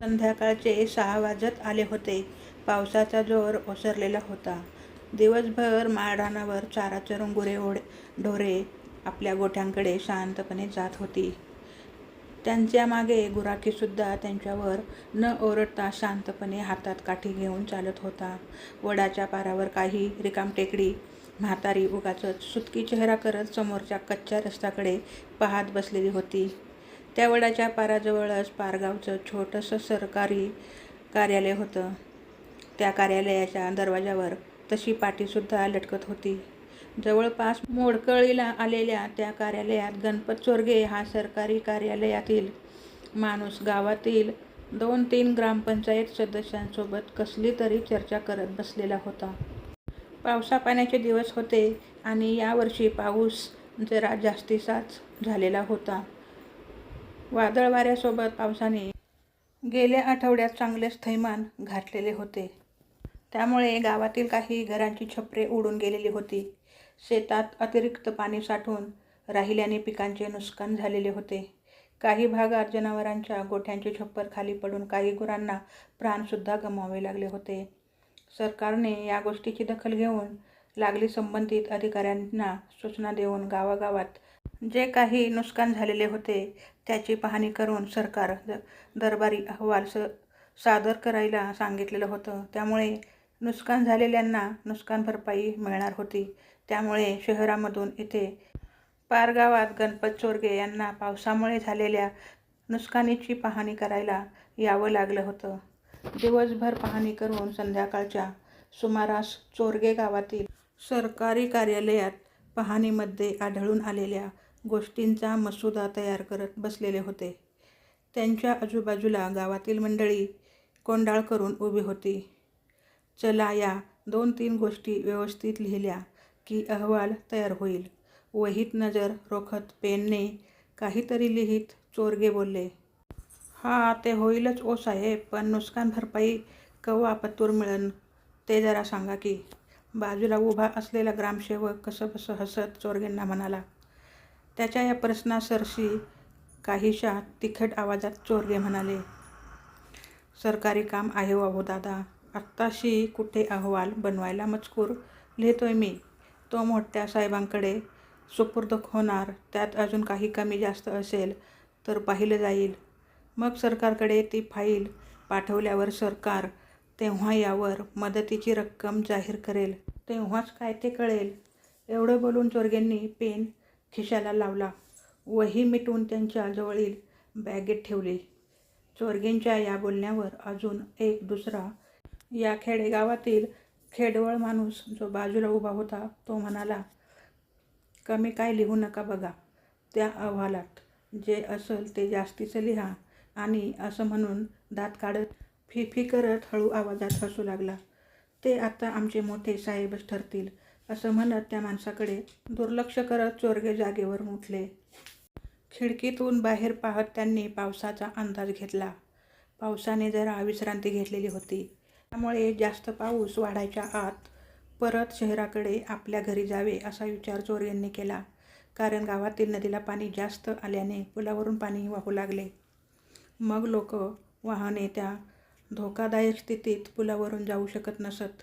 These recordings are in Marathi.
संध्याकाळचे सहा वाजत आले होते. पावसाचा जोर ओसरलेला होता. दिवसभर माळरानावर चारा चरून ढोरे आपल्या गोठ्यांकडे शांतपणे जात होती. त्यांच्या मागे गुराखीसुद्धा त्यांच्यावर न ओरडता शांतपणे हातात काठी घेऊन चालत होता. वडाच्या पारावर काही रिकाम टेकडी म्हातारी उगाचच सुटकी चेहरा करत समोरच्या कच्च्या रस्त्याकडे पाहत बसलेली होती. त्या वडाच्या पाराजवळच पारगावचं छोटंसं सरकारी कार्यालय होतं. त्या कार्यालयाच्या दरवाजावर तशी पाटीसुद्धा लटकत होती. जवळपास मोडकळीला आलेल्या त्या कार्यालयात गणपत चोरगे हा सरकारी कार्यालयातील माणूस गावातील दोन-तीन ग्रामपंचायत सदस्यांसोबत कसली तरी चर्चा करत बसलेला होता. पावसापाण्याचे दिवस होते आणि यावर्षी पाऊस जरा जास्तीचाच झालेला होता. वादळ वाऱ्यासोबत पावसाने गेल्या आठवड्यात चांगलेच थैमान घातलेले होते. त्यामुळे गावातील काही घरांची छपरे उडून गेलेली होती. शेतात अतिरिक्त पाणी साठून राहिल्याने पिकांचे नुकसान झालेले होते. काही भागात जनावरांच्या गोठ्यांचे छप्पर खाली पडून काही गुरांना प्राणसुद्धा गमावे लागले होते. सरकारने या गोष्टीची दखल घेऊन लागली संबंधित अधिकाऱ्यांना सूचना देऊन गावागावात जे काही नुकसान झालेले होते त्याची पाहणी करून सरकार दरबारी अहवाल स सादर करायला सांगितलेलं होतं. त्यामुळे नुकसान झालेल्यांना नुकसान भरपाई मिळणार होती. त्यामुळे शहरामधून इथे पारगावात गणपत चोरगे यांना पावसामुळे झालेल्या नुकसानीची पाहणी करायला यावं लागलं होतं. दिवसभर पाहणी करून संध्याकाळच्या सुमारास चोरगे गावातील सरकारी कार्यालयात पाहणीमध्ये आढळून आलेल्या गोष्टींचा मसुदा तयार करत बसलेले होते. त्यांच्या आजूबाजूला गावातील मंडळी कोंडाळ करून उभी होती. चला या दोन-तीन गोष्टी व्यवस्थित लिहिल्या की अहवाल तयार होईल. वहीत नजर रोखत पेनने काहीतरी लिहीत चोरगे बोलले. हा ते होईलच ओ साहेब पण नुकसान भरपाई कवा पत्तूर मिळन ते जरा सांगा की. बाजूला उभा असलेला ग्रामसेवक कसं कसं हसत चोरगेंना म्हणाला. त्याच्या या प्रश्नासरशी काहीशा तिखट आवाजात चोरगे म्हणाले. सरकारी काम आहे वाहो दादा. आत्ताशी कुठे अहवाल बनवायला मजकूर लिहितोय मी. तो मोठ्या साहेबांकडे सुपूर्द होणार. त्यात अजून काही कमी जास्त असेल तर पाहिलं जाईल. मग सरकारकडे ती फाईल पाठवल्यावर सरकार तेव्हा यावर मदतीची रक्कम जाहीर करेल. तेव्हाच काय ते कळेल. एवढं बोलून चोरगेंनी पेन खिशाला लावला. वही मिटवून त्यांच्या जवळील बॅगेत ठेवली. चोरगेंच्या या बोलण्यावर अजून एक दुसरा या खेडेगावातील खेडवळ माणूस जो बाजूला उभा होता तो म्हणाला. कमी काय लिहू नका बघा त्या अहवालात. जे असेल ते जास्तीचं लिहा आणि असं म्हणून दात काढत फी फी करत हळू आवाजात हसू लागला. ते आता आमचे मोठे साहेबच ठरतील असं म्हणत त्या माणसाकडे दुर्लक्ष करत चोरगे जागेवरून उठले. खिडकीतून बाहेर पाहत त्यांनी पावसाचा अंदाज घेतला. पावसाने जरा विश्रांती घेतलेली होती. त्यामुळे जास्त पाऊस वाढायच्या आत परत शहराकडे आपल्या घरी जावे असा विचार चोरगेंनी केला. कारण गावातील नदीला पाणी जास्त आल्याने पुलावरून पाणी वाहू लागले. मग लोक वाहने त्या धोकादायक स्थितीत पुलावरून जाऊ शकत नसत.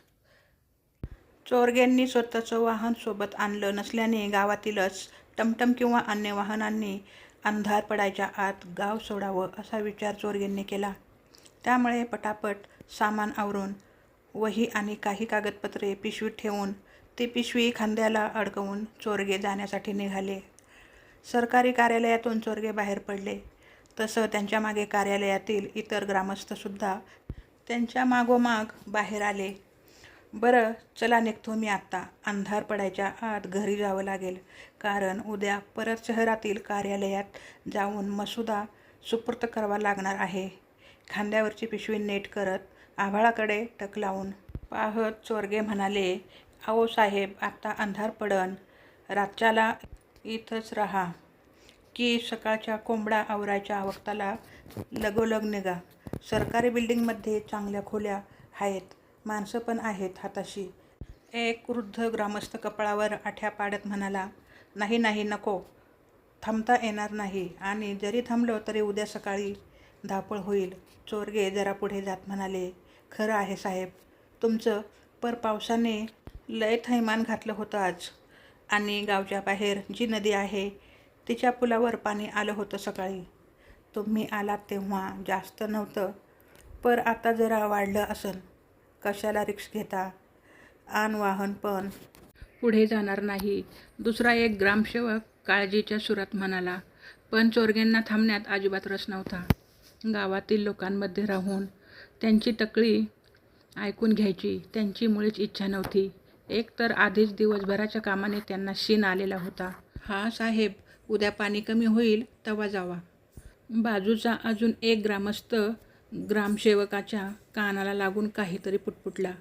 चोरगेंनी स्वतःचं वाहन सोबत आणलं नसल्याने गावातीलच टमटम किंवा अन्य वाहनांनी अंधार पडायच्या आत गाव सोडावं असा विचार चोरगेंनी केला. त्यामुळे पटापट सामान आवरून, वही आणि काही कागदपत्रे पिशवीत ठेवून ती पिशवी खांद्याला अडकवून चोरगे जाण्यासाठी निघाले. सरकारी कार्यालयातून चोरगे बाहेर पडले तसं त्यांच्यामागे कार्यालयातील इतर ग्रामस्थसुद्धा त्यांच्या मागोमाग बाहेर आले. बरं चला निघतो मी आत्ता अंधार पडायच्या आत घरी जावं लागेल. कारण उद्या परत शहरातील कार्यालयात जाऊन मसुदा सुपूर्त करावा लागणार आहे. खांद्यावरची पिशवी नेट करत आभाळाकडे टक लावून पाहत चोरगे म्हणाले. आओ साहेब आत्ता अंधार पडन. रातच्याला इथंच राहा की सकाळच्या कोंबडा आवरायच्या वक्ताला लगोलग निघा. सरकारी बिल्डिंगमध्ये चांगल्या खोल्या आहेत माणसं पण आहेत हाताशी. एक वृद्ध ग्रामस्थ कपाळावर आठ्या पाडत म्हणाला. नाही नाही नको. थांबता येणार नाही आणि जरी थांबलो तरी उद्या सकाळी धापळ होईल चोरगे जरा पुढे जात म्हणाले खरं आहे साहेब तुमचं पर पावसाने लय थैमान घातलं होतं आज आणि गावच्या बाहेर जी नदी आहे तिच्या पुलावर पाणी आलं होतं सकाळी तुम्ही आलात तेव्हा जास्त नव्हतं पर आता जरा वाढलं असन कशाला रिक्ष घेता? आन वाहन पण. पुढे जाणार नाही. दुसरा एक ग्रामसेवक काळजीच्या सुरात म्हणाला पण चोरग्यांना थांबण्यात अजिबात रस नव्हता. गावातील लोकांमध्ये राहून त्यांची तकळी ऐकून घ्यायची. त्यांची मुळीच इच्छा नव्हती. एक तर आधीच दिवसभराच्या कामाने त्यांना शीन आलेला होता. हा साहेब उद्या पाणी कमी होईल तेव्हा जावा. बाजूचा अजून एक ग्रामस्थ ग्रामसेवकाच्या कानाला लागून काहीतरी पुटपुटला.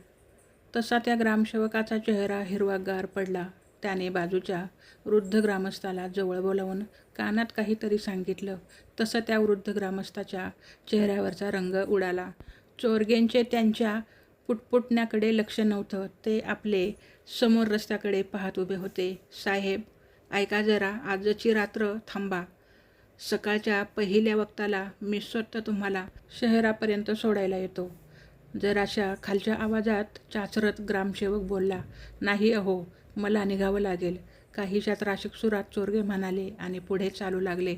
तसा त्या ग्रामसेवकाचा चेहरा हिरवागार पडला. त्याने बाजूच्या वृद्ध ग्रामस्थाला जवळ बोलावून कानात काहीतरी सांगितलं. तसं त्या वृद्ध ग्रामस्थाच्या चेहऱ्यावरचा रंग उडाला. चोरगेंचे त्यांच्या पुटपुटण्याकडे लक्ष नव्हतं. ते आपले समोर रस्त्याकडे पाहत उभे होते. साहेब ऐका जरा. आजची रात्र थांबा. सकाळच्या पहिल्या वक्ताला मी स्वतः तुम्हाला शहरापर्यंत सोडायला येतो. जराशा खालच्या आवाजात चाचरत ग्रामसेवक बोलला नाही अहो मला निघावं लागेल. काहीशा त्राशिक सुरात चोरगे म्हणाले आणि पुढे चालू लागले.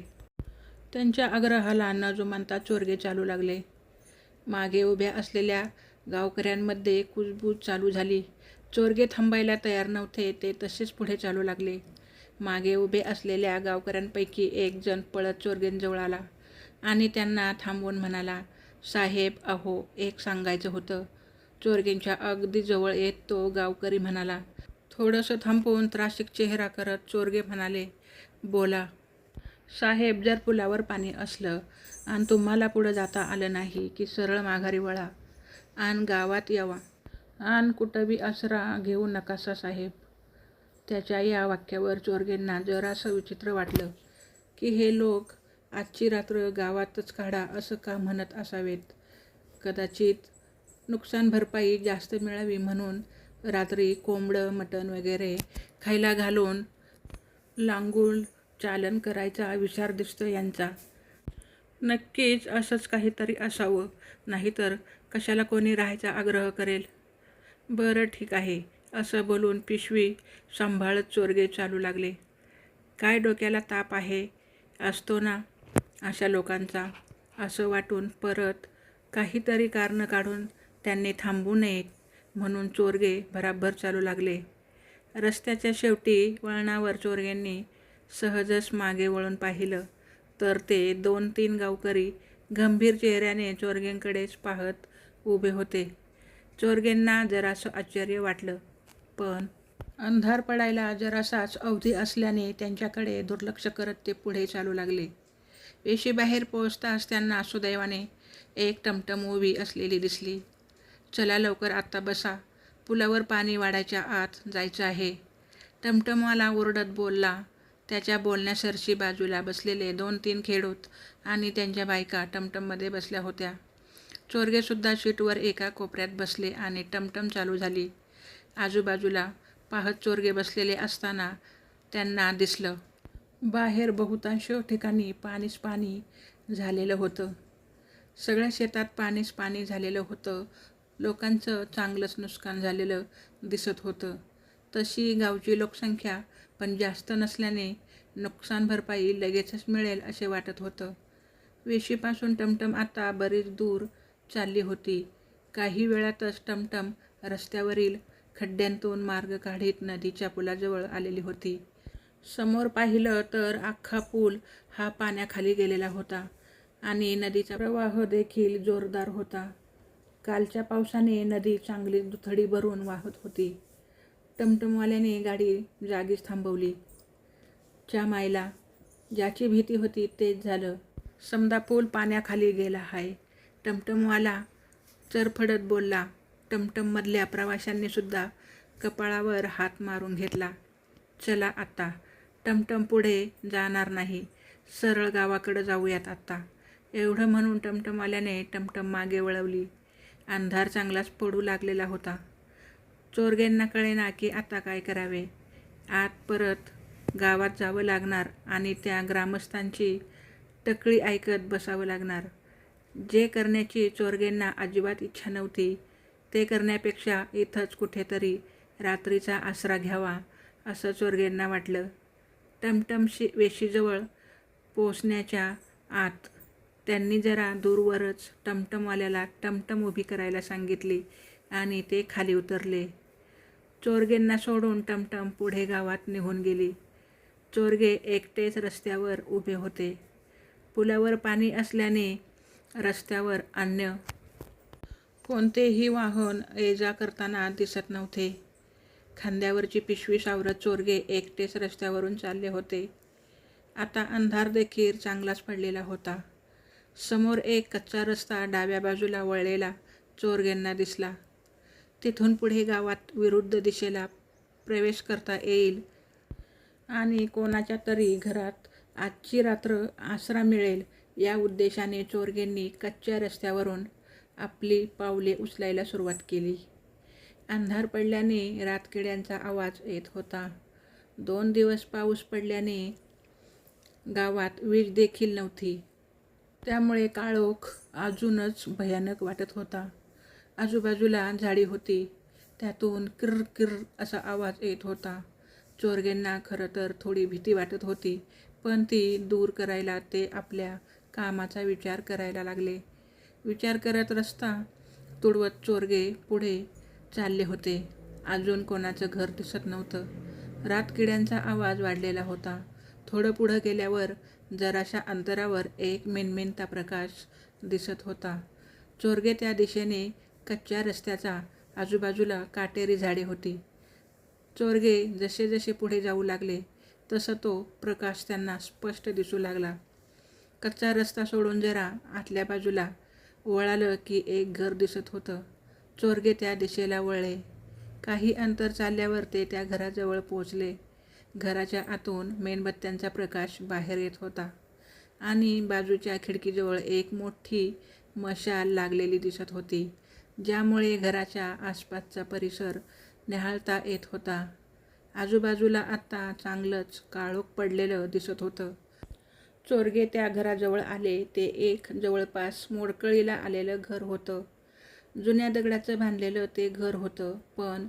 त्यांच्या आग्रहाला न जुमानता चोरगे चालू लागले. मागे उभ्या असलेल्या गावकऱ्यांमध्ये कुजबूज चालू झाली. चोरगे थांबायला तयार नव्हते ते तसेच पुढे चालू लागले. मागे उभे असलेल्या गावकऱ्यांपैकी एक जण पळत चोरगेंजवळ आला आणि त्यांना थांबवून म्हणाला साहेब अहो एक सांगायचं होतं. चोरगेंच्या अगदी जवळ येत तो गावकरी म्हणाला थोडंसं थांबवून त्रासिक चेहरा करत चोरगे म्हणाले बोला. साहेब जर पुलावर पाणी असलं आणि तुम्हाला पुढं जाता आलं नाही की सरळ माघारी वळा आणि गावात यावा. आणि कुठं बी आसरा घेऊ नकासा साहेब. त्याच्या या वाक्यावर चोरगेंना जरासं विचित्र वाटलं की हे लोक आजची रात्र गावातच काढा असं का म्हणत असावेत? कदाचित नुकसान भरपाई जास्त मिळावी म्हणून रात्री कोंबडं मटण वगैरे खायला घालून लांगूळ चालन करायचा विचार दिसतो यांचा. नक्कीच असंच काहीतरी असावं नाहीतर कशाला कोणी राहायचा आग्रह करेल? बरं ठीक आहे. असं बोलून पिशवी सांभाळत चोरगे चालू लागले. काय डोक्याला ताप आहे? असतो ना अशा लोकांचा असं वाटून परत काहीतरी कारणं काढून त्यांनी थांबू नयेत म्हणून चोरगे भराभर चालू लागले. रस्त्याच्या शेवटी वळणावर चोरग्यांनी सहजच मागे वळून पाहिलं तर ते दोन तीन गावकरी गंभीर चेहऱ्याने चोरग्यांकडेच पाहत उभे होते. चोरगेंना जरासं आश्चर्य वाटलं. पण अंधार पडायला जरासाच अवधी असल्याने त्यांच्याकडे दुर्लक्ष करत ते पुढे चालू लागले. वेशीबाहेर पोहोचताच त्यांना सुदैवाने एक टमटम उभी असलेली दिसली. चला लवकर आत्ता बसा. पुलावर पाणी वाढायच्या आत जायचं आहे. टमटमाला ओरडत बोलला. त्याच्या बोलण्यासरशी बाजूला बसलेले दोन तीन खेडूत आणि त्यांच्या बायका टमटममध्ये बसल्या होत्या. चोरगेसुद्धा शीटवर एका कोपऱ्यात बसले आणि टमटम चालू झाली. आजूबाजूला पाहत चोरगे बसलेले असताना त्यांना दिसलं. बाहेर बहुतांश ठिकाणी पाणीच पाणी झालेलं होतं. सगळ्या शेतात पाणीच पाणी झालेलं होतं. लोकांचं चांगलंच नुकसान झालेलं दिसत होतं. तशी गावची लोकसंख्या पण जास्त नसल्याने नुकसान भरपाई लगेचच मिळेल असे वाटत होतं. वेशीपासून टमटम आता बरीच दूर चालली होती. काही वेळातच टमटम रस्त्यावरील खड्ड्यांतून मार्ग काढीत नदीच्या पुलाजवळ आलेली होती. समोर पाहिलं तर अख्खा पूल हा पाण्याखाली गेलेला होता आणि नदीचा प्रवाह देखील जोरदार होता. कालच्या पावसाने नदी चांगली दुथडी भरून वाहत होती. टमटमवाल्याने गाडी जागीच थांबवली. च्या मायला ज्याची भीती होती तेच झालं. समदा पूल पाण्याखाली गेला आहे टमटमवाला चरफडत बोलला टमटममधल्या प्रवाशांनीसुद्धा कपाळावर हात मारून घेतला चला आत्ता टमटम पुढे जाणार नाही सरळ गावाकडं जाऊयात आत्ता एवढं म्हणून टमटम आल्याने टमटम मागे वळवली. अंधार चांगलाच पडू लागलेला होता. चोरग्यांना कळेना की आता काय करावे. आत परत गावात जावं लागणार आणि त्या ग्रामस्थांची टकळी ऐकत बसावं लागणार. जे करण्याची चोरगेंना अजिबात इच्छा नव्हती ते करण्यापेक्षा इथंच कुठेतरी रात्रीचा आसरा घ्यावा असं चोरगेंना वाटलं. टमटमशी वेशीजवळ पोचण्याच्या आत त्यांनी जरा दूरवरच टमटमवाल्याला टमटम उभी करायला सांगितली आणि ते खाली उतरले. चोरगेंना सोडून टमटम पुढे गावात निघून गेली. चोरगे एकटेच रस्त्यावर उभे होते. पुलावर पाणी असल्याने रस्त्यावर अन्य कोणतेही वाहन ये जा करताना दिसत नव्हते. खांद्यावरची पिशवी सावरत चोरगे एकटेच रस्त्यावरून चालले होते. आता अंधार देखील चांगलाच पडलेला होता. समोर एक कच्चा रस्ता डाव्या बाजूला वळलेला चोरगेंना दिसला. तिथून पुढे गावात विरुद्ध दिशेला प्रवेश करता येईल. आणि कोणाच्या तरी घरात आजची रात्र आसरा मिळेल या उद्देशाने चोरगेंनी कच्च्या रस्त्यावरून आपली पावले उचलायला सुरुवात केली. अंधार पडल्याने रातकिड्यांचा आवाज येत होता. दोन दिवस पाऊस पडल्याने गावात वीज देखील नव्हती. त्यामुळे काळोख अजूनच भयानक वाटत होता. आजूबाजूला झाडी होती. त्यातून किर किर असा आवाज येत होता. चोरगेंना खरं तर थोडी भीती वाटत होती पण ती दूर करायला ते आपल्या कामाचा विचार करायला लागले. विचार करत रस्ता तुडवत चोरगे पुढे चालले होते. अजून कोणाचं घर दिसत नव्हतं. रातकिड्यांचा आवाज वाढलेला होता. थोडं पुढं गेल्यावर जराशा अंतरावर एक मेनमेनता प्रकाश दिसत होता. चोरगे त्या दिशेने कच्च्या रस्त्याचा आजूबाजूला काटेरी झाडे होती. चोरगे जसे जसे पुढे जाऊ लागले तसं तो प्रकाश त्यांना स्पष्ट दिसू लागला. कच्चा रस्ता सोडून जरा आतल्या बाजूला वळालं की एक घर दिसत होतं. चोरगे त्या दिशेला वळले. काही अंतर चालल्यावर ते त्या घराजवळ पोचले घराच्या आतून मेणबत्त्यांचा प्रकाश बाहेर येत होता. आणि बाजूच्या खिडकीजवळ एक मोठी मशाल लागलेली दिसत होती ज्यामुळे घराच्या आसपासचा परिसर निहाळता येत होता. आजूबाजूला आत्ता चांगलंच काळोख पडलेलं दिसत होतं. चोरगे त्या घराजवळ आले. ते एक जवळपास मोडकळीला आलेलं घर होतं. जुन्या दगडाचं बांधलेलं ते घर होतं पण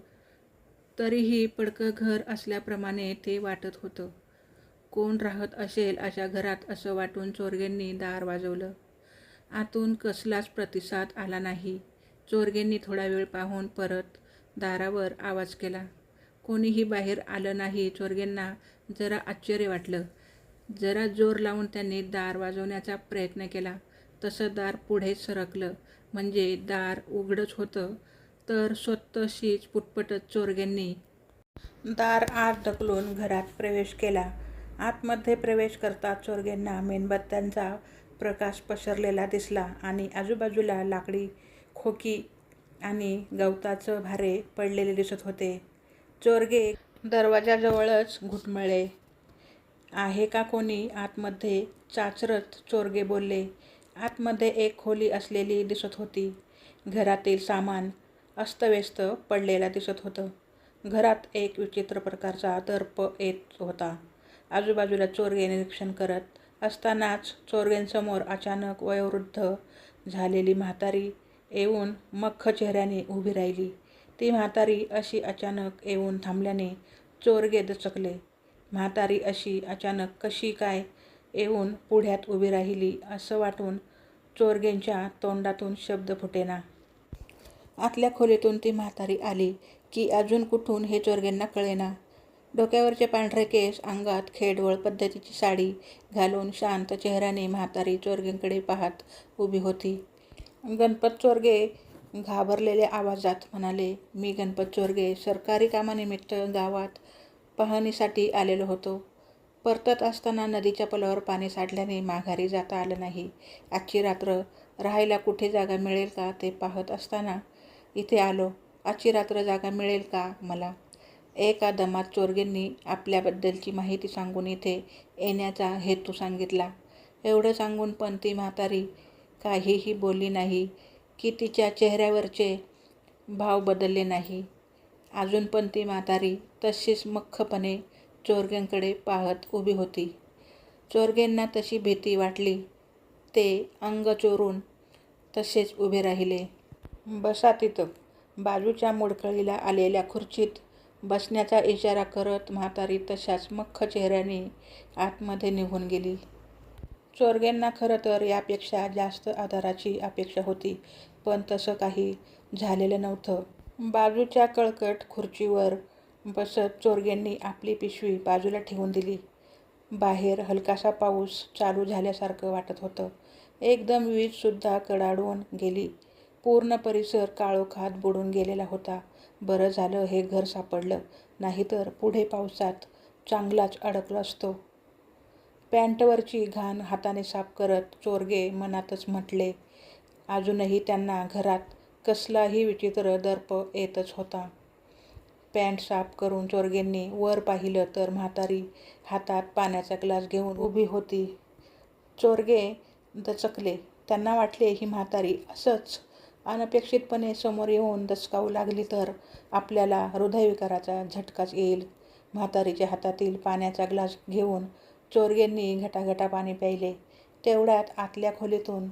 तरीही पडकं घर असल्याप्रमाणे ते वाटत होतं. कोण राहत असेल अशा घरात असं वाटून चोरगेंनी दार वाजवलं. आतून कसलाच प्रतिसाद आला नाही. चोरगेंनी थोडा वेळ पाहून परत दारावर आवाज केला. कोणीही बाहेर आलं नाही. चोरगेंना जरा आश्चर्य वाटलं. जरा जोर लावून त्यांनी दार वाजवण्याचा प्रयत्न केला. तसं दार पुढे सरकलं. म्हणजे दार उघडच होतं. तर स्वतःशीच पुटपटत चोरग्यांनी दार आत ढकलून घरात प्रवेश केला. आतमध्ये प्रवेश करता चोरग्यांना मेणबत्त्यांचा प्रकाश पसरलेला दिसला आणि आजूबाजूला लाकडी खोकी आणि गवताचं भारे पडलेले दिसत होते. चोरगे दरवाजाजवळच घुटमळले. आहे का कोणी आतमध्ये चाचरत चोरगे बोलले? आतमध्ये एक खोली असलेली दिसत होती. घरातील सामान अस्तव्यस्त पडलेला दिसत होतं. घरात एक विचित्र प्रकारचा दर्प येत होता. आजूबाजूला चोरगे निरीक्षण करत असतानाच चोरगेंसमोर अचानक वयोवृद्ध झालेली म्हातारी येऊन मख्ख चेहऱ्याने उभी राहिली. ती म्हातारी अशी अचानक येऊन थांबल्याने चोरगे दचकले. म्हातारी अशी अचानक कशी काय येऊन पुढ्यात उभी राहिली असं वाटून चोरगेंच्या तोंडातून शब्द फुटेना. आतल्या खोलीतून ती म्हातारी आली की अजून कुठून हे चोरगेंना कळेना. डोक्यावरचे पांढरे केस अंगात खेडवळ पद्धतीची साडी घालून शांत चेहऱ्याने म्हातारी चोरगेंकडे पाहत उभी होती. गणपत चोरगे घाबरलेल्या आवाजात म्हणाले मी गणपत चोरगे सरकारी कामानिमित्त गावात पाहणीसाठी आलेलो होतो. परतत असताना नदीच्या पुलावर पाणी साठल्याने माघारी जाता आलं नाही. आजची रात्र राहायला कुठे जागा मिळेल का ते पाहत असताना इथे आलो. आजची रात्र जागा मिळेल का मला? एका दमात चोरगेंनी आपल्याबद्दलची माहिती सांगून इथे येण्याचा हेतू सांगितला. एवढं सांगून पण ती म्हातारी काहीही बोलली नाही की तिच्या चेहऱ्यावरचे भाव बदलले नाही. अजून पण ती म्हातारी तशीच मख्खपणे चोरग्यांकडे पाहत उभी होती. चोरग्यांना तशी भीती वाटली. ते अंग चोरून तसेच उभे राहिले. बसा तिथं. बाजूच्या मोडकळीला आलेल्या खुर्चीत बसण्याचा इशारा करत म्हातारी तशाच मख्ख चेहऱ्याने आतमध्ये निघून गेली. चोरग्यांना खरं तर यापेक्षा जास्त आधाराची अपेक्षा होती पण तसं काही झालेलं नव्हतं. बाजूच्या कळकट खुर्चीवर बसत चोरग्यांनी आपली पिशवी बाजूला ठेवून दिली. बाहेर हलकासा पाऊस चालू झाल्यासारखं वाटत होतं. एकदम वीजसुद्धा कडाडून गेली. पूर्ण परिसर काळोखात बुडून गेलेला होता. बरं झालं हे घर सापडलं नाहीतर पुढे पावसात चांगलाच अडकला असतो. पॅन्टवरची घाण हाताने साफ करत चोरगे मनातच म्हटले अजूनही त्यांना घरात कसलाही विचित्र दर्प येतच होता. पॅन्ट साफ करून चोरगेंनी वर पाहिलं तर म्हातारी हातात पाण्याचा ग्लास घेऊन उभी होती. चोरगे दचकले. त्यांना वाटले ही म्हातारी असंच अनपेक्षितपणे समोर येऊन दचकावू लागली तर आपल्याला हृदयविकाराचा झटकाच येईल. म्हातारीच्या हातातील पाण्याचा ग्लास घेऊन चोरगेंनी घटाघटा पाणी प्यायले. तेवढ्यात आतल्या खोलीतून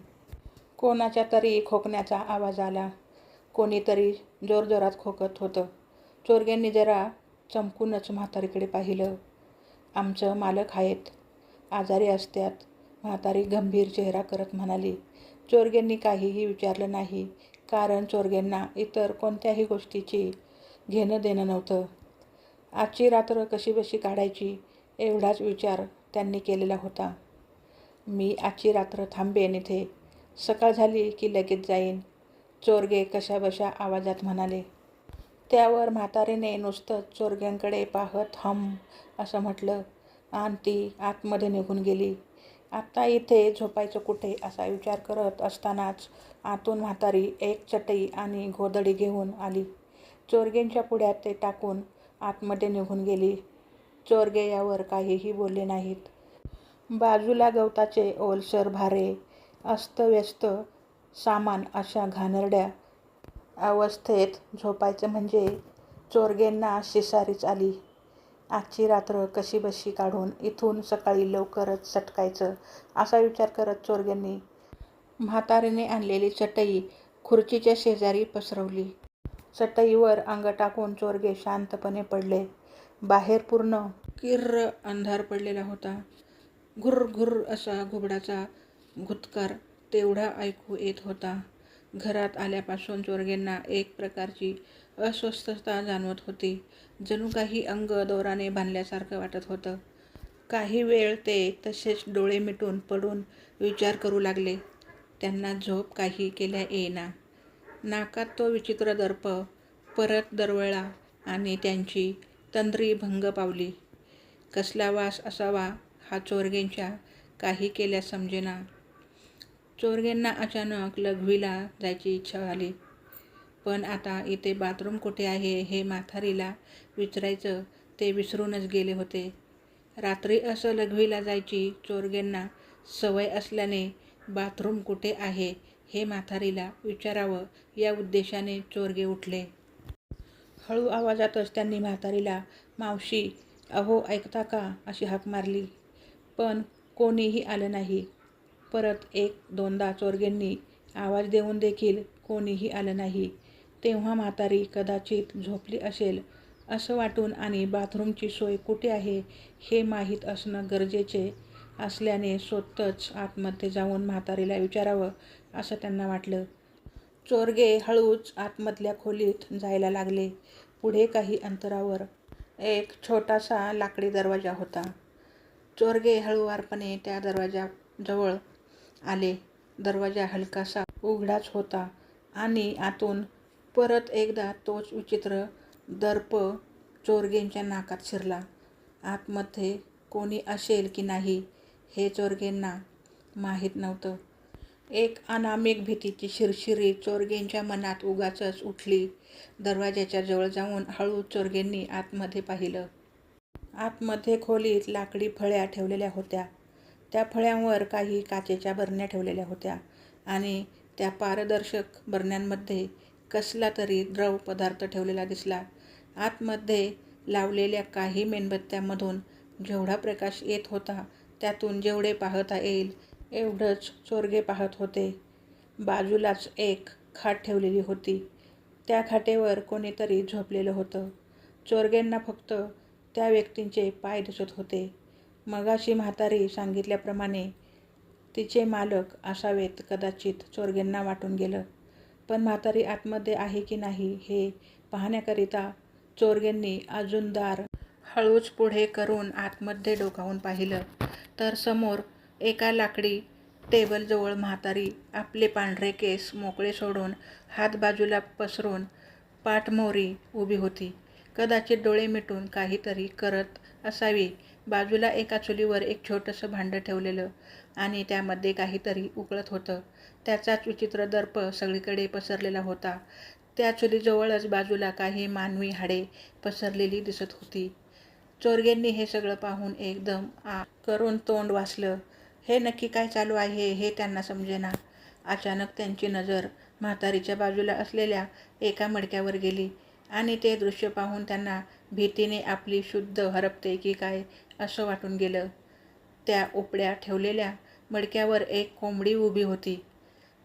कोणाच्या तरी खोकण्याचा आवाज आला. कोणीतरी जोरजोरात खोकत होतं. चोरग्यांनी जरा चमकूनच म्हातारीकडे पाहिलं. आमचं मालक आहेत. आजारी असत्यात. म्हातारी गंभीर चेहरा करत म्हणाली. चोरग्यांनी काहीही विचारलं नाही कारण चोरग्यांना इतर कोणत्याही गोष्टीची घेणं देणं नव्हतं. आजची रात्र कशीबशी काढायची? एवढाच विचार त्यांनी केलेला होता. मी आजची रात्र थांबेन इथे. सकाळ झाली की लगेच जाईन. चोरगे कशाबशा आवाजात म्हणाले त्यावर म्हातारीने नुसतं चोरग्यांकडे पाहत हम असं म्हटलं. आणि ती आतमध्ये निघून गेली. आत्ता इथे झोपायचं कुठे? असा विचार करत असतानाच आतून म्हातारी एक चटई आणि गोदडी घेऊन आली. चोरगेंच्या पुढ्यात ते टाकून आतमध्ये निघून गेली. चोरगे यावर काहीही बोलले नाहीत. बाजूला गवताचे ओलसर भारे अस्तव्यस्त सामान अशा घाणेरड्या अवस्थेत झोपायचं म्हणजे चोरगेंना शिसारीच आली. आजची रात्र कशीबशी काढून इथून सकाळी लवकरच सटकायचं असा विचार करत चोरग्यांनी म्हातारीने आणलेली चटई खुर्चीच्या शेजारी पसरवली. चटईवर अंग टाकून चोरगे शांतपणे पडले. बाहेर पूर्ण किर्र अंधार पडलेला होता. घुर घुर असा घुबडाचा घुतकार तेवढा ऐकू येत होता. घरात आल्यापासून चोरगेंना एक प्रकारची अस्वस्थता जाणवत होती. जणू काही अंग दोराने बांधल्यासारखं वाटत होतं. काही वेळ ते तसेच डोळे मिटून पडून विचार करू लागले. त्यांना झोप काही केल्या येईना. नाकात तो विचित्र दर्प परत दरवळला आणि त्यांची तंद्री भंग पावली. कसला वास असावा हा चोरगेंच्या काही केल्या समजेना. चोरगेंना अचानक लघवीला जायची इच्छा झाली. पण आता इथे बाथरूम कुठे आहे हे माथारीला विचारायचं ते विसरूनच गेले होते. रात्री असं लघवीला जायची चोरगेंना सवय असल्याने बाथरूम कुठे आहे हे माथारीला विचारावं या उद्देशाने चोरगे उठले. हळू आवाजातच त्यांनी म्हातारीला मावशी अहो ऐकता का? अशी हाक मारली. पण कोणीही आलं नाही. परत एक दोनदा चोरगेंनी आवाज देऊन देखील कोणीही आलं नाही. तेव्हा म्हातारी कदाचित झोपली असेल असं वाटून आणि बाथरूमची सोय कुठे आहे हे माहीत असणं गरजेचे असल्याने स्वतःच आतमध्ये जाऊन म्हातारीला विचारावं असं त्यांना वाटलं. चोरगे हळूच आतमधल्या खोलीत जायला लागले. पुढे काही अंतरावर एक छोटासा लाकडी दरवाजा होता. चोरगे हळूवारपणे त्या दरवाजाजवळ आले. दरवाजा हलकासा उघडाच होता आणि आतून परत एकदा तोच विचित्र दर्प चोरगेंच्या नाकात शिरला. आतमध्ये कोणी असेल की नाही हे चोरगेंना माहीत नव्हतं. एक अनामिक भीतीची शिरशिरी चोरगेंच्या मनात उगाचच उठली. दरवाजाच्या जवळ जाऊन हळू चोरगेंनी आतमध्ये पाहिलं. आतमध्ये खोलीत लाकडी फळ्या ठेवलेल्या होत्या. त्या फळ्यांवर काही काचेच्या बरण्या ठेवलेल्या होत्या आणि त्या पारदर्शक बरण्यांमध्ये कसला तरी द्रव पदार्थ ठेवलेला दिसला. आतमध्ये लावलेल्या काही मेणबत्त्यामधून जेवढा प्रकाश येत होता त्यातून जेवढे पाहता येईल एवढंच चोरगे पाहत होते. बाजूलाच एक खाट ठेवलेली होती. त्या खाटेवर कोणीतरी झोपलेलं होतं. चोरगेंना फक्त त्या व्यक्तींचे पाय दिसत होते. मगाशी म्हातारी सांगितल्याप्रमाणे तिचे मालक असावेत कदाचित चोरगेंना वाटून गेलं. पण म्हातारी आतमध्ये आहे की नाही हे पाहण्याकरिता चोरगेंनी अजून दार हळूच पुढे करून आतमध्ये डोकावून पाहिलं. तर समोर एका लाकडी टेबलजवळ म्हातारी आपले पांढरे केस मोकळे सोडून हात बाजूला पसरून पाठमोरी उभी होती. कदाचित डोळे मिटून काहीतरी करत असावी बाजूला एका चुलीवर एक छोटंसं भांडं ठेवलेलं आणि त्यामध्ये काहीतरी उकळत होतं. त्याचाच विचित्र दर्प सगळीकडे पसरलेला होता. त्या चुलीजवळच बाजूला काही मानवी हाडे पसरलेली दिसत होती. चोरगेंनी हे सगळं पाहून एकदम आ करून तोंड वाचलं हे नक्की काय चालू आहे हे त्यांना समजेना. अचानक त्यांची नजर म्हातारीच्या बाजूला असलेल्या एका मडक्यावर गेली आणि ते दृश्य पाहून त्यांना भीतीने आपली शुद्ध हरपते की काय असं वाटून गेलं. त्या उपड्या ठेवलेल्या मडक्यावर एक कोंबडी उभी होती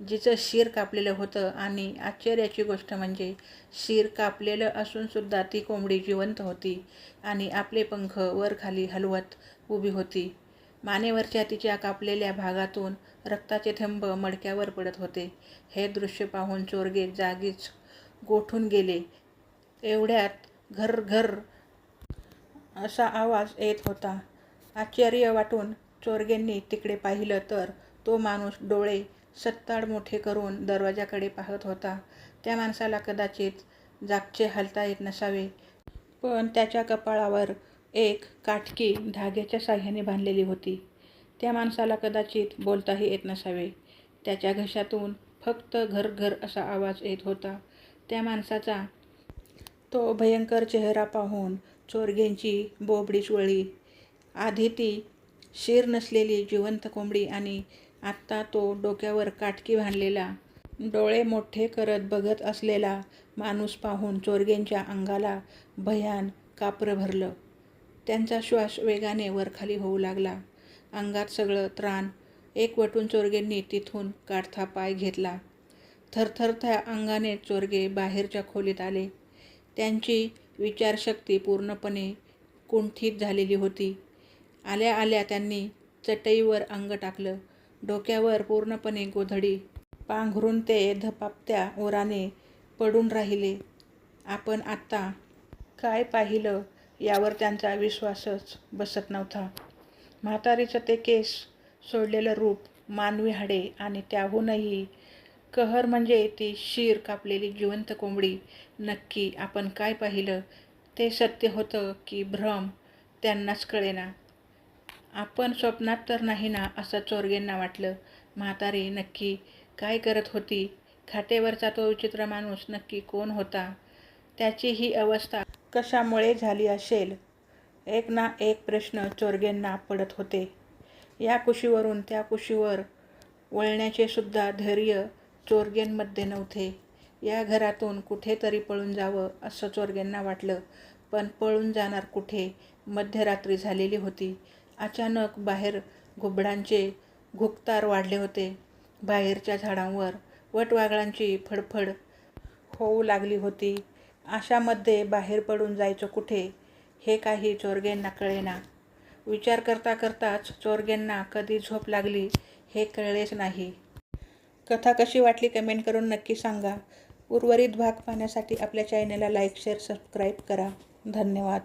जिचं शिर कापलेलं होतं आणि आश्चर्याची गोष्ट म्हणजे शिर कापलेलं असूनसुद्धा ती कोंबडी जिवंत होती आणि आपले पंख वर खाली हलवत उभी होती. मानेवरच्या तिच्या कापलेल्या भागातून रक्ताचे थंब मडक्यावर पडत होते. हे दृश्य पाहून चोरगे जागीच गोठून गेले. एवढ्यात घर घर असा आवाज येत होता. आश्चर्य वाटून चोरगेंनी तिकडे पाहिलं तर तो माणूस डोळे सत्ताड मोठे करून दरवाजाकडे पाहत होता. त्या माणसाला कदाचित जागचे हलता येत नसावे. पण त्याच्या कपाळावर एक काटकी धाग्याच्या साह्याने बांधलेली होती. त्या माणसाला कदाचित बोलताही येत नसावे. त्याच्या घशातून फक्त घर घर असा आवाज येत होता. त्या माणसाचा तो भयंकर चेहरा पाहून चोरग्यांची बोबडीच चोळी आधी ती शिर नसलेली जिवंत कोंबडी आणि आत्ता तो डोक्यावर काटकी बांधलेला डोळे मोठे करत बघत असलेला माणूस पाहून चोरग्यांच्या अंगाला भयान कापरं भरलं. त्यांचा श्वास वेगाने वरखाली होऊ लागला. अंगात सगळं त्राण एकवटून चोरगेंनी तिथून काढता पाय घेतला. थरथरत्या अंगाने चोरगे बाहेरच्या खोलीत आले. त्यांची विचारशक्ती पूर्णपणे कुंठित झालेली होती. आल्या आल्या त्यांनी चटईवर अंग टाकलं. डोक्यावर पूर्णपणे गोधडी. पांघरून ते धपापत्या ओराने पडून राहिले. आपण आत्ता काय पाहिलं यावर त्यांचा विश्वासच बसत नव्हता. म्हातारीचं ते केस सोडलेलं रूप मानवी हाडे आणि त्याहूनही कहर म्हणजे ती शीर कापलेली जिवंत कोंबडी. नक्की आपण काय पाहिलं? ते सत्य होतं की भ्रम त्यांनाच कळेना. आपण स्वप्नात तर नाही ना असं चोरगेंना वाटलं. म्हातारी नक्की काय करत होती? खाटेवरचा तो विचित्र माणूस नक्की कोण होता? त्याची ही अवस्था कशामुळे झाली असेल? एक ना एक प्रश्न चोरगेंना पडत होते. या कुशीवरून त्या कुशीवर वळण्याचे सुद्धा धैर्य चोरगेंमध्ये नव्हते. या घरातून कुठेतरी पळून जावं असं चोरगेंना वाटलं. पण पळून जाणार कुठे? मध्यरात्री झालेली होती. अचानक बाहेर घुबडांचे घुकतार वाढले होते. बाहेरच्या झाडांवर वटवागळांची फडफड होऊ लागली होती. अशामध्ये बाहेर पडून जायचं कुठे? हे काही चोरग्यांना कळेना. विचार करता करताच चोरग्यांना कधी झोप लागली हे कळलेच नाही. कथा कशी वाटली कमेंट करून नक्की सांगा. उर्वरित भाग पाहण्यासाठी आपल्या चॅनलला लाईक शेअर सबस्क्राईब करा. धन्यवाद.